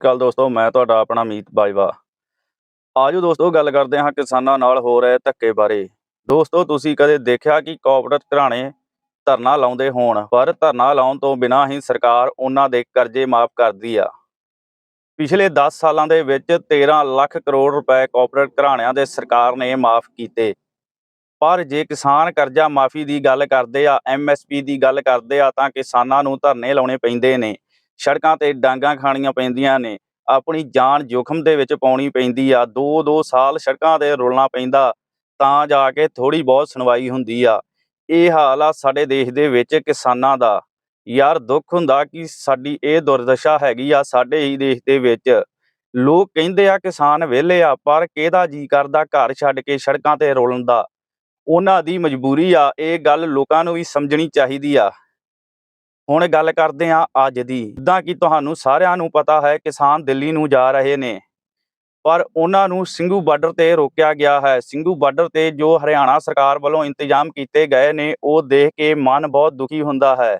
ਕੱਲ ਦੋਸਤੋ, ਮੈਂ ਤੁਹਾਡਾ ਆਪਣਾ ਮੀਤ ਬਾਜਵਾ। ਆਜੋ ਦੋਸਤੋ, ਗੱਲ ਕਰਦੇ ਹਾਂ ਕਿਸਾਨਾਂ ਨਾਲ ਹੋ ਰਹੇ ਧੱਕੇ ਬਾਰੇ। ਦੋਸਤੋ, ਤੁਸੀਂ ਕਦੇ ਦੇਖਿਆ ਕਿ ਕੋਆਪਰੇਟਿਵ ਘਰਾਣੇ ਧਰਨਾ ਲਾਉਂਦੇ ਹੋਣ, ਪਰ ਧਰਨਾ ਲਾਉਣ ਤੋਂ ਬਿਨਾਂ ਹੀ ਸਰਕਾਰ ਉਹਨਾਂ ਦੇ ਕਰਜ਼ੇ ਮਾਫ ਕਰਦੀ ਆ? ਪਿਛਲੇ 10 ਸਾਲਾਂ ਦੇ ਵਿੱਚ 13 ਲੱਖ ਕਰੋੜ ਰੁਪਏ ਕੋਆਪਰੇਟਿਵ ਘਰਾਣਿਆਂ ਦੇ ਸਰਕਾਰ ਨੇ ਮਾਫ ਕੀਤੇ। ਪਰ ਜੇ ਕਿਸਾਨ ਕਰਜ਼ਾ ਮਾਫੀ ਦੀ ਗੱਲ ਕਰਦੇ ਆ ਐਮਐਸਪੀ ਦੀ ਗੱਲ ਕਰਦੇ ਆ, ਤਾਂ ਕਿਸਾਨਾਂ ਨੂੰ ਧਰਨੇ ਲਾਉਣੇ ਪੈਂਦੇ ਨੇ। ਸੜਕਾਂ ਤੇ ਡਾਂਗਾਂ ਖਾਣੀਆਂ ਪੈਂਦੀਆਂ ਨੇ। ਆਪਣੀ ਜਾਨ ਜੋਖਮ ਦੇ ਵਿੱਚ ਪਾਉਣੀ ਪੈਂਦੀ ਆ। ਦੋ ਦੋ ਸਾਲ ਸੜਕਾਂ ਤੇ ਰੁਲਣਾ ਪੈਂਦਾ, ਤਾਂ ਜਾ ਕੇ ਥੋੜੀ ਬਹੁਤ ਸੁਣਵਾਈ ਹੁੰਦੀ ਆ। ਇਹ ਹਾਲ ਆ ਸਾਡੇ ਦੇਸ਼ ਦੇ ਵਿੱਚ ਕਿਸਾਨਾਂ ਦਾ। ਯਾਰ, ਦੁੱਖ ਹੁੰਦਾ ਕਿ ਸਾਡੀ ਇਹ ਦੁਰਦਸ਼ਾ ਹੈਗੀ ਆ ਸਾਡੇ ਹੀ ਦੇਸ਼ ਦੇ ਵਿੱਚ। ਲੋਕ ਕਹਿੰਦੇ ਆ ਕਿਸਾਨ ਵਿਹਲੇ ਆ, ਪਰ ਕਿਹਦਾ ਜੀ ਕਰਦਾ ਘਰ ਛੱਡ ਕੇ ਸੜਕਾਂ ਤੇ ਰੁਲਣ ਦਾ? ਉਹਨਾਂ ਦੀ ਮਜਬੂਰੀ ਆ, ਇਹ ਗੱਲ ਲੋਕਾਂ ਨੂੰ ਵੀ ਸਮਝਣੀ ਚਾਹੀਦੀ ਆ। ਹੁਣ ਗੱਲ ਕਰਦੇ ਹਾਂ ਅੱਜ ਦੀ। ਜਿੱਦਾਂ ਕਿ ਤੁਹਾਨੂੰ ਸਾਰਿਆਂ ਨੂੰ ਪਤਾ ਹੈ, ਕਿਸਾਨ ਦਿੱਲੀ ਨੂੰ ਜਾ ਰਹੇ ਨੇ। ਪਰ ਉਹਨਾਂ ਨੂੰ ਸਿੰਘੂ ਬਾਰਡਰ ਤੇ ਰੋਕਿਆ ਗਿਆ ਹੈ। ਸਿੰਘੂ ਬਾਰਡਰ ਤੇ ਜੋ ਹਰਿਆਣਾ ਸਰਕਾਰ ਵੱਲੋਂ ਇੰਤਜ਼ਾਮ ਕੀਤੇ ਗਏ ਨੇ, ਉਹ ਦੇਖ ਕੇ ਮਨ ਬਹੁਤ ਦੁਖੀ ਹੁੰਦਾ ਹੈ।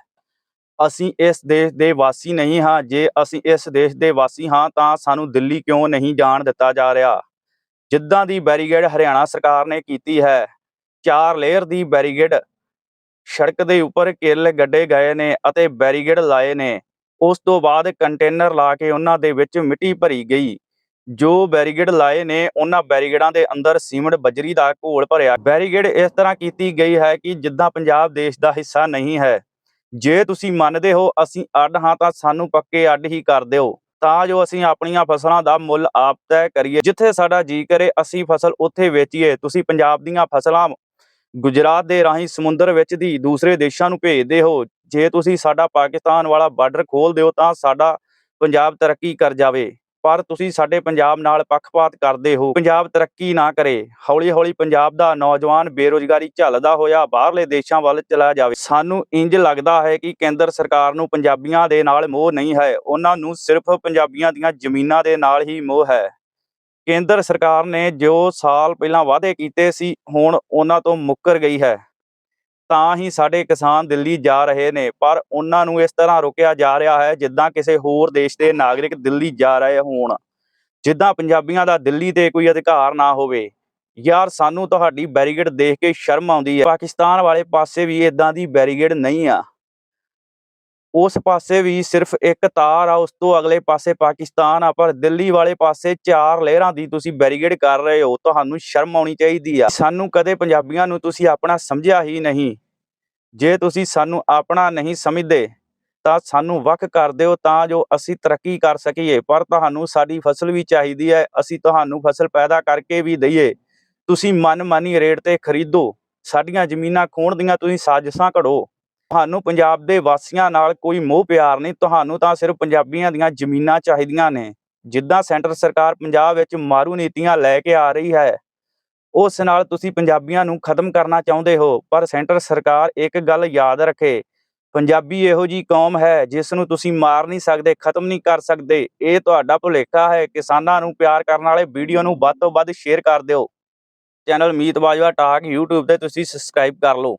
ਅਸੀਂ ਇਸ ਦੇਸ਼ ਦੇ ਵਾਸੀ ਨਹੀਂ ਹਾਂ। ਜੇ ਅਸੀਂ ਇਸ ਦੇਸ਼ ਦੇ ਵਾਸੀ ਹਾਂ, ਤਾਂ ਸਾਨੂੰ ਦਿੱਲੀ ਕਿਉਂ ਨਹੀਂ ਜਾਣ ਦਿੱਤਾ ਜਾ ਰਿਹਾ? ਜਿੱਦਾਂ ਦੀ ਬੈਰੀਗੇਡ ਹਰਿਆਣਾ ਸਰਕਾਰ ਨੇ ਕੀਤੀ ਹੈ, ਚਾਰ ਲੇਅਰ ਦੀ ਬੈਰੀਗੇਡ ਸੜਕ ਦੇ ਉੱਪਰ ਕਿੱਲ ਗੱਡੇ ਗਏ ਨੇ ਅਤੇ ਬੈਰੀਗੇਡ ਲਾਏ ਨੇ। ਉਸ ਤੋਂ ਬਾਅਦ ਕੰਟੇਨਰ ਲਾ ਕੇ ਉਹਨਾਂ ਦੇ ਵਿੱਚ ਮਿੱਟੀ ਭਰੀ ਗਈ। ਜੋ ਬੈਰੀਗੇਡ ਲਾਏ ਨੇ, ਉਹਨਾਂ ਬੈਰੀਗੇਡਾਂ ਦੇ ਅੰਦਰ ਸੀਮਿੰਟ, ਬਜਰੀ ਦਾ ਘੋਲ ਭਰਿਆ। ਬੈਰੀਗੇਡ ਇਸ ਤਰ੍ਹਾਂ ਕੀਤੀ ਗਈ ਹੈ ਕਿ ਜਿੱਦਾਂ ਪੰਜਾਬ ਦੇਸ਼ ਦਾ ਹਿੱਸਾ ਨਹੀਂ ਹੈ। ਜੇ ਤੁਸੀਂ ਮੰਨਦੇ ਹੋ ਅਸੀਂ ਅੱਡ ਹਾਂ ਤਾਂ ਸਾਨੂੰ ਪੱਕੇ ਅੱਡ ਹੀ ਕਰ ਦਿਓ। ਤਾਂ ਜੋ ਅਸੀਂ ਆਪਣੀਆਂ ਫਸਲਾਂ ਦਾ ਮੁੱਲ ਆਪ ਤੈਅ ਕਰੀਏ। ਜਿੱਥੇ ਸਾਡਾ ਜੀ ਕਰੇ, ਅਸੀਂ ਫਸਲ ਉੱਥੇ ਵੇਚੀਏ। ਤੁਸੀਂ ਪੰਜਾਬ ਦੀਆਂ ਫਸਲਾਂ ਗੁਜਰਾਤ ਦੇ ਰਾਹੀਂ ਸਮੁੰਦਰ ਵਿੱਚ ਦੀ ਦੂਸਰੇ ਦੇਸ਼ਾਂ ਨੂੰ ਭੇਜਦੇ ਹੋ, ਜੇ ਤੁਸੀਂ ਸਾਡਾ ਪਾਕਿਸਤਾਨ ਵਾਲਾ ਬਾਰਡਰ ਖੋਲ ਦਿਓ ਤਾਂ ਸਾਡਾ ਪੰਜਾਬ ਤਰੱਕੀ ਕਰ ਜਾਵੇ। ਪਰ ਤੁਸੀਂ ਸਾਡੇ ਪੰਜਾਬ ਨਾਲ ਪੱਖਪਾਤ ਕਰਦੇ ਹੋ। ਪੰਜਾਬ ਤਰੱਕੀ ਨਾ ਕਰੇ। ਹੌਲੀ ਹੌਲੀ ਪੰਜਾਬ ਦਾ ਨੌਜਵਾਨ ਬੇਰੋਜ਼ਗਾਰੀ ਝੱਲਦਾ ਹੋਇਆ ਬਾਹਰਲੇ ਦੇਸ਼ਾਂ ਵੱਲ ਚਲਾ ਜਾਵੇ। ਸਾਨੂੰ ਇੰਜ ਲੱਗਦਾ ਹੈ ਕਿ ਕੇਂਦਰ ਸਰਕਾਰ ਨੂੰ ਪੰਜਾਬੀਆਂ ਦੇ ਨਾਲ ਮੋਹ ਨਹੀਂ ਹੈ। ਉਹਨਾਂ ਨੂੰ ਸਿਰਫ ਪੰਜਾਬੀਆਂ ਦੀਆਂ ਜ਼ਮੀਨਾਂ ਦੇ ਨਾਲ ਹੀ ਮੋਹ ਹੈ। ਕੇਂਦਰ ਸਰਕਾਰ ਨੇ ਜੋ ਸਾਲ ਪਹਿਲਾਂ ਵਾਅਦੇ ਕੀਤੇ ਸੀ, ਹੁਣ ਉਹਨਾਂ ਤੋਂ ਮੁੱਕਰ ਗਈ ਹੈ। ਤਾਂ ਹੀ ਸਾਡੇ ਕਿਸਾਨ ਦਿੱਲੀ ਜਾ ਰਹੇ ਨੇ, ਪਰ ਉਹਨਾਂ ਨੂੰ ਇਸ ਤਰ੍ਹਾਂ ਰੋਕਿਆ ਜਾ ਰਿਹਾ ਹੈ ਜਿੱਦਾਂ ਕਿਸੇ ਹੋਰ ਦੇਸ਼ ਦੇ ਨਾਗਰਿਕ ਦਿੱਲੀ ਜਾ ਰਹੇ ਹੋਣ। ਜਿੱਦਾਂ ਪੰਜਾਬੀਆਂ ਦਾ ਦਿੱਲੀ ਤੇ ਕੋਈ ਅਧਿਕਾਰ ਨਾ ਹੋਵੇ। ਯਾਰ, ਸਾਨੂੰ ਤੁਹਾਡੀ ਬੈਰੀਗੇਡ ਦੇਖ ਕੇ ਸ਼ਰਮ ਆਉਂਦੀ ਹੈ। ਪਾਕਿਸਤਾਨ ਵਾਲੇ ਪਾਸੇ ਵੀ ਇਦਾਂ ਦੀ ਬੈਰੀਗੇਡ ਨਹੀਂ ਆ। ਉਸ ਪਾਸੇ ਵੀ ਸਿਰਫ ਇੱਕ ਤਾਰ ਆ, ਉਸ ਤੋਂ ਅਗਲੇ ਪਾਸੇ ਪਾਕਿਸਤਾਨ ਆ, ਪਰ ਦਿੱਲੀ ਵਾਲੇ ਪਾਸੇ ਚਾਰ ਲਹਿਰਾਂ ਦੀ ਤੁਸੀਂ ਬੈਰੀਗੇਡ ਕਰ ਰਹੇ ਹੋ, ਤੁਹਾਨੂੰ ਸ਼ਰਮ ਆਉਣੀ ਚਾਹੀਦੀ ਆ। ਸਾਨੂੰ ਕਦੇ ਪੰਜਾਬੀਆਂ ਨੂੰ ਤੁਸੀਂ ਆਪਣਾ ਸਮਝਿਆ ਹੀ ਨਹੀਂ। ਜੇ ਤੁਸੀਂ ਸਾਨੂੰ ਆਪਣਾ ਨਹੀਂ ਸਮਝਦੇ, ਤਾਂ ਸਾਨੂੰ ਵੱਖ ਕਰ ਦਿਓ, ਤਾਂ ਜੋ ਅਸੀਂ ਤਰੱਕੀ ਕਰ ਸਕੀਏ। ਪਰ ਤੁਹਾਨੂੰ ਸਾਡੀ ਫਸਲ ਵੀ ਚਾਹੀਦੀ ਹੈ, ਅਸੀਂ ਤੁਹਾਨੂੰ ਫਸਲ ਪੈਦਾ ਕਰਕੇ ਵੀ ਦਈਏ। ਤੁਸੀਂ ਮਨਮਾਨੀ ਰੇਟ ਤੇ ਖਰੀਦੋ, ਸਾਡੀਆਂ ਜ਼ਮੀਨਾਂ ਖੋਣ ਦੀਆਂ ਤੁਸੀਂ ਸਾਜ਼ਿਸ਼ਾਂ ਘੜੋ ਤੁਹਾਨੂੰ ਪੰਜਾਬ ਦੇ ਵਾਸੀਆਂ ਨਾਲ ਕੋਈ ਮੋਹ ਪਿਆਰ ਨਹੀਂ, ਤੁਹਾਨੂੰ ਤਾਂ ਸਿਰਫ ਪੰਜਾਬੀਆਂ ਦੀਆਂ ਜ਼ਮੀਨਾਂ ਚਾਹੀਦੀਆਂ ਨੇ। ਜਿੱਦਾਂ ਸੈਂਟਰ ਸਰਕਾਰ ਪੰਜਾਬ ਵਿੱਚ ਮਾਰੂ ਨੀਤੀਆਂ ਲੈ ਕੇ ਆ ਰਹੀ ਹੈ, ਉਸ ਨਾਲ ਤੁਸੀਂ ਪੰਜਾਬੀਆਂ ਨੂੰ ਖਤਮ ਕਰਨਾ ਚਾਹੁੰਦੇ ਹੋ, ਪਰ ਸੈਂਟਰ ਸਰਕਾਰ ਇੱਕ ਗੱਲ ਯਾਦ ਰੱਖੇ, ਪੰਜਾਬੀ ਇਹੋ ਜੀ ਕੌਮ ਹੈ ਜਿਸ ਨੂੰ ਤੁਸੀਂ ਮਾਰ ਨਹੀਂ ਸਕਦੇ, ਖਤਮ ਨਹੀਂ ਕਰ ਸਕਦੇ। ਇਹ ਤੁਹਾਡਾ ਭੁਲੇਖਾ ਹੈ, ਕਿਸਾਨਾਂ ਨੂੰ ਪਿਆਰ ਕਰਨ ਵਾਲੇ ਵੀਡੀਓ ਨੂੰ ਵੱਧ ਤੋਂ ਵੱਧ ਸ਼ੇਅਰ ਕਰ ਦਿਓ। Channel Meet Bajwa talk YouTube ਤੇ ਤੁਸੀਂ ਸਬਸਕ੍ਰਾਈਬ ਕਰ ਲਓ।